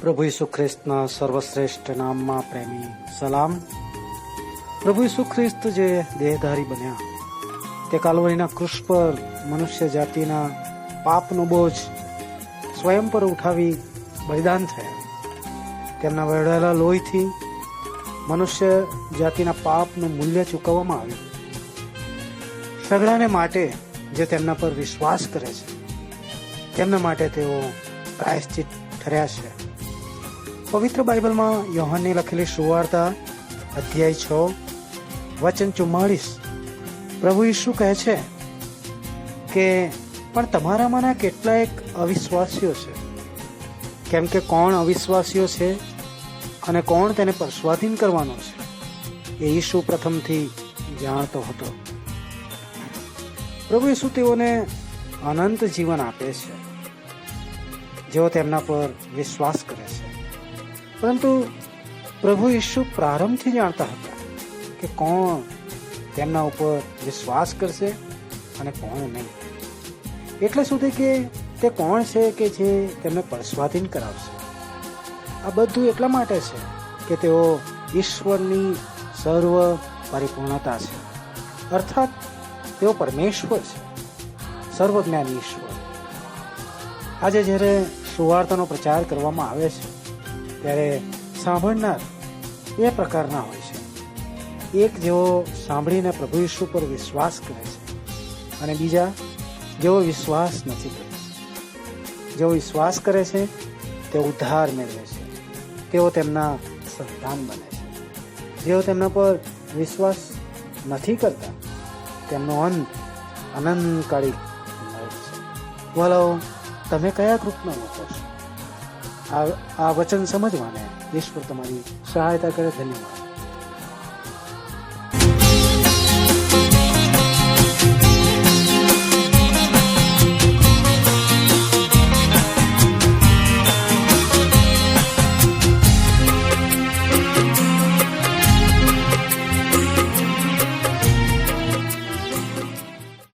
પ્રભુ ઈસુ ખ્રિસ્તના સર્વશ્રેષ્ઠ નામમાં પ્રેમી સલામ. પ્રભુ ઈસુ ખ્રિસ્ત જે દેહધારી બન્યા, તે કાલવરીના કૃષ પર મનુષ્ય જાતિના પાપનો બોજ સ્વયં પર ઉઠાવી બલિદાન થયા. તેમના વહેડાયેલા લોહીથી મનુષ્ય જાતિના પાપનું મૂલ્ય ચૂકવવામાં આવ્યું. સગડાને માટે જે તેમના પર વિશ્વાસ કરે છે, તેમના માટે તેઓ પ્રાયશ્ચિત ઠર્યા છે. પવિત્ર બાઇબલમાં યોહાનની લખેલી સુવાર્તા, અધ્યાય છ, વચન ચુમ્માળીસ. પ્રભુ ઈશુ કહે છે કે, પણ તમારામાંના કેટલાક અવિશ્વાસીઓ છે. કેમ કે કોણ અવિશ્વાસીઓ છે અને કોણ તેને પર સ્વાધીન કરવાનો છે? એ ઈશુ પ્રથમથી જાણતો હતો. પ્રભુ ઈશુ તેઓને અનંત જીવન આપે છે. જેઓ તેમના પર વિશ્વાસ કરે છે. પરંતુ પ્રભુ ઈશુ પ્રારંભથી જાણતા હતા કે કોણ તેમના ઉપર વિશ્વાસ કરશે અને કોણ નહીં. એટલે સુધી કે તે કોણ છે કે જે તેમને પરસ્વાધીન કરાવશે. આ બધું એટલા માટે છે કે તેઓ ઈશ્વરની સર્વ પરિપૂર્ણતા છે. અર્થાત તેઓ પરમેશ્વર છે. સર્વજ્ઞાની ઈશ્વર. આજે જ્યારે સુવાર્તાનો પ્રચાર કરવામાં આવે છે ત્યારે સાંભળનાર એ પ્રકારના હોય છે. એક જેઓ સાંભળીને પ્રભુ ઈસુ પર વિશ્વાસ કરે છે અને બીજા જેઓ વિશ્વાસ નથી કરતા. જેઓ વિશ્વાસ કરે છે તે ઉદ્ધાર મેળવે છે. તેઓ તેમના સંતાન બને છે. જેઓ તેમના પર વિશ્વાસ નથી કરતા, તેમનો અંત અનંતકાળી મળે છે. બોલો તમે કયા ગ્રુપમાં લોકો છો? આ વચન સમજવાને ઈશ્વર તમારી સહાયતા કરે ધન્યવાદ.